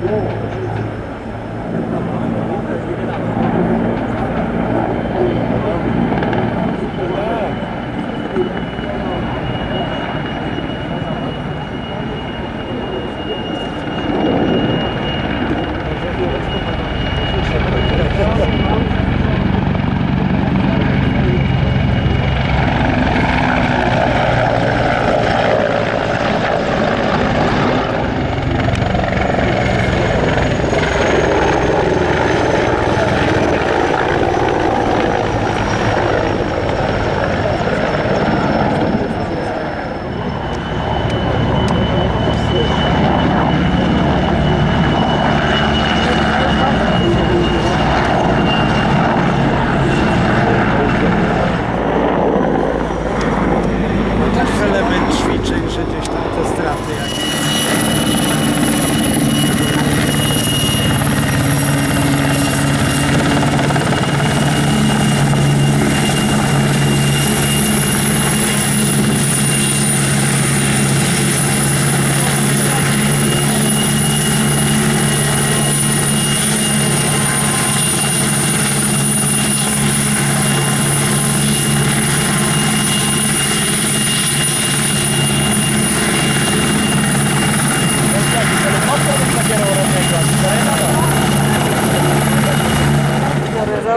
Whoa.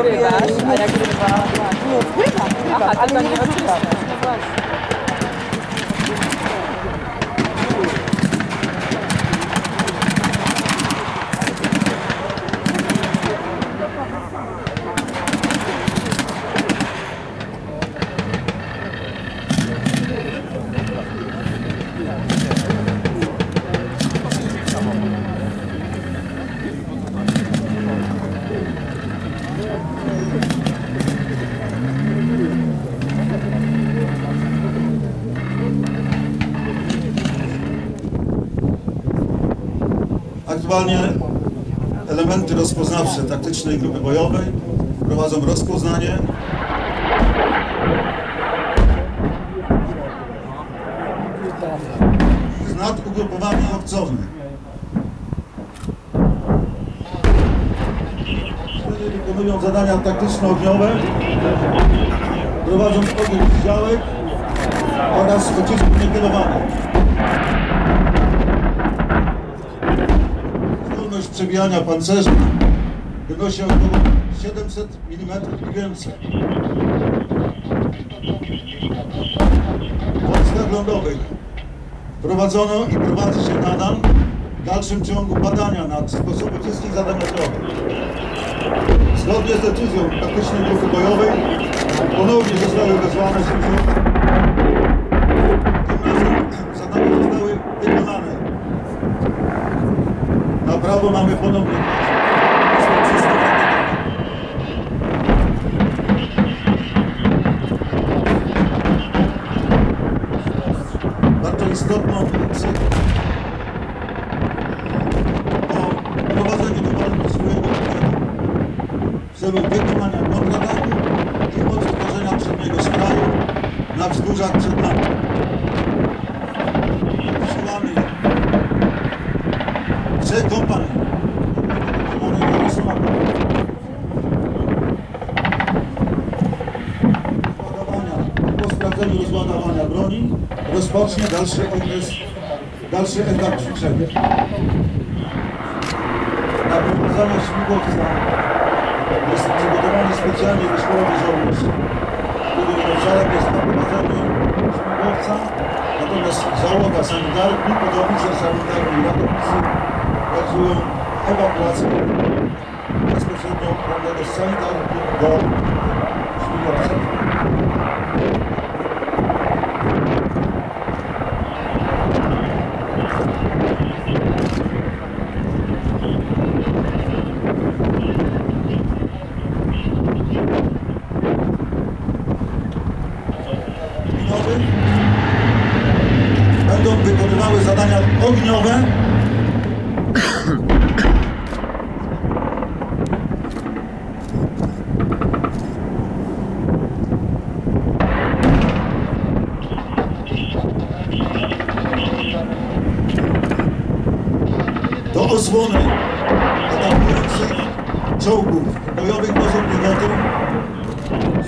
Wygrywasz, a jak wygrywa? Nie, wygrywa. Aha, ale to nie Aktualnie elementy rozpoznawcze taktycznej grupy bojowej prowadzą rozpoznanie z obcowych. Wtedy wykonują zadania taktyczno-ogniowe, prowadzą ogień z działek oraz pocisków niekierowanych. Zdolność przebijania pancerza wynosi około 700 mm i więcej. W wojskach lądowych prowadzono i prowadzi się nadal w dalszym ciągu badania nad sposobem wszystkich zadań lotnowych. Zgodnie z decyzją taktycznej grupy bojowej ponownie zostały wezwane służby. Tym razem zadania zostały wykonane. Na prawo mamy ponownie. Bardzo istotną decyzją o prowadzeniu do walki swojego budżetu w celu wykonania kontrataku i odtworzenia przedniego skraju na wzgórzach przed nami. Siłami trzech kompanii. One nie są rozładowania, po sprawdzeniu rozładowania broni rozpocznie dalszy okres, dalszy etap ćwiczenia. Na prowadzenie śmigłowca jest przygotowany specjalnie wyszkolony żołnierz, który obszarem jest na prowadzeniu śmigłowca, natomiast załoga sanitarni, podownicy sanitarni ratownicy pracują ewakuację bezpośrednio prawnego z sanitarni do śmigłowca. wykonywały zadania ogniowe. Do osłony czołgów bojowych wozów piechoty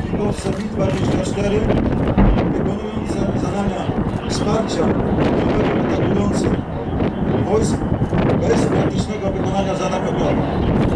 śmigłowce MiG-24 wykonujące zadania wsparcia bojowego atakujących wojsk bez praktycznego wykonania zadań obrony. Przez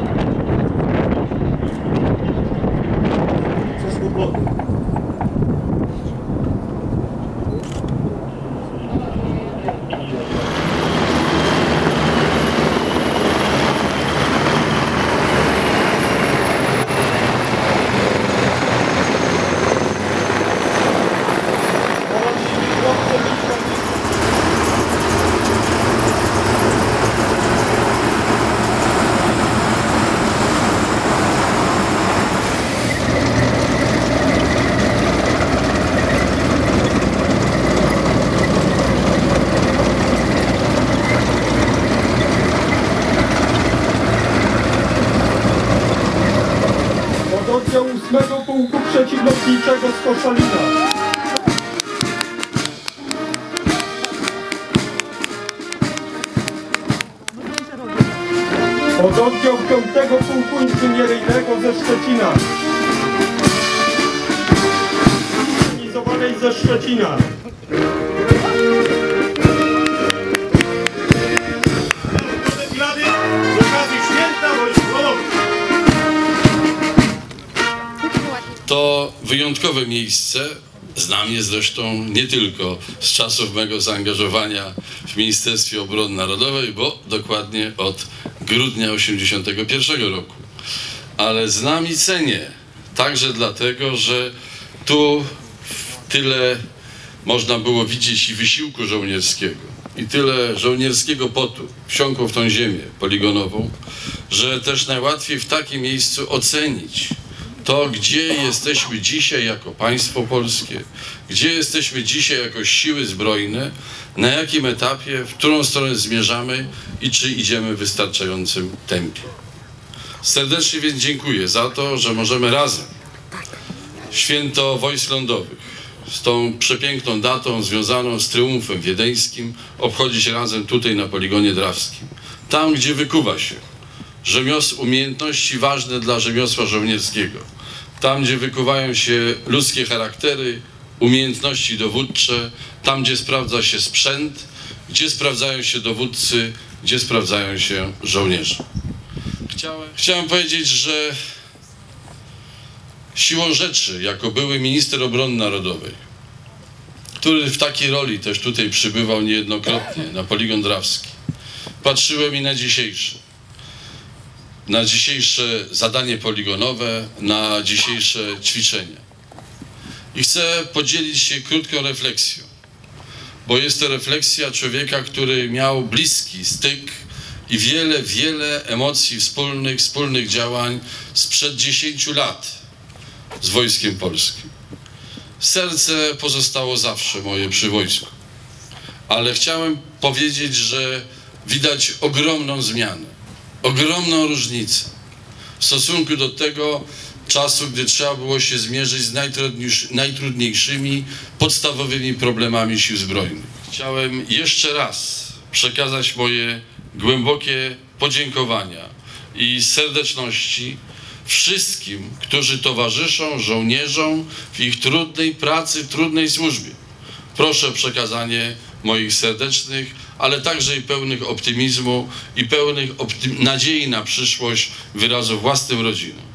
Od oddziału 5 Pułku Inżynieryjnego ze Szczecina. Zorganizowanej ze Szczecina. To wyjątkowe miejsce, znam je zresztą nie tylko z czasów mego zaangażowania Ministerstwie Obrony Narodowej, bo dokładnie od grudnia 1981 roku. Ale znam i cenię także dlatego, że tu tyle można było widzieć i wysiłku żołnierskiego, i tyle żołnierskiego potu wsiąkło w tą ziemię poligonową, że też najłatwiej w takim miejscu ocenić to, gdzie jesteśmy dzisiaj jako państwo polskie, gdzie jesteśmy dzisiaj jako siły zbrojne, na jakim etapie, w którą stronę zmierzamy i czy idziemy w wystarczającym tempie. Serdecznie więc dziękuję za to, że możemy razem święto wojsk lądowych z tą przepiękną datą związaną z triumfem wiedeńskim obchodzić razem tutaj na poligonie drawskim. Tam, gdzie wykuwa się rzemiosł, umiejętności ważne dla rzemiosła żołnierskiego. Tam, gdzie wykuwają się ludzkie charaktery, umiejętności dowódcze, tam, gdzie sprawdza się sprzęt, gdzie sprawdzają się dowódcy, gdzie sprawdzają się żołnierze. Chciałem, chciałem powiedzieć, że siłą rzeczy, jako były minister obrony narodowej, który w takiej roli też tutaj przybywał niejednokrotnie na poligon drawski, patrzyłem i na dzisiejszy na dzisiejsze zadanie poligonowe, na dzisiejsze ćwiczenia. I chcę podzielić się krótką refleksją, bo jest to refleksja człowieka, który miał bliski styk i wiele, wiele emocji wspólnych, wspólnych działań sprzed 10 lat z Wojskiem Polskim. Serce pozostało zawsze moje przy wojsku, ale chciałem powiedzieć, że widać ogromną zmianę ogromną różnicę w stosunku do tego czasu, gdy trzeba było się zmierzyć z najtrudniejszy, najtrudniejszymi, podstawowymi problemami sił zbrojnych. Chciałem jeszcze raz przekazać moje głębokie podziękowania i serdeczności wszystkim, którzy towarzyszą żołnierzom w ich trudnej pracy, trudnej służbie. Proszę o przekazanie moich serdecznych, ale także i pełnych optymizmu i pełnych nadziei na przyszłość wyrazów własnym rodzinom.